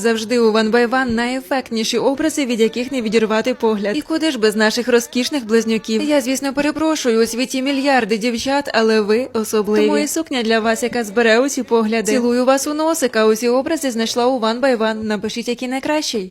завжди у One by One найефектніші образи, від яких не відірвати погляд. І куди ж без наших розкішних близнюків? Я, звісно, перепрошую у світі мільярди дівчат, але ви особливі. Тому і сукня для вас, яка збере усі погляди. Цілую вас у носика. Усі образи знайшла у One by One. Напишіть, який найкращий.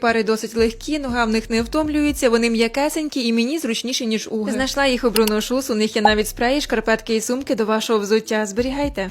пари досить легкі, нога в них не втомлюється, вони м'якесенькі і мені зручніші, ніж уги. Знайшла їх у Shoes, у них є навіть спреї, шкарпетки і сумки до вашого взуття. Зберігайте.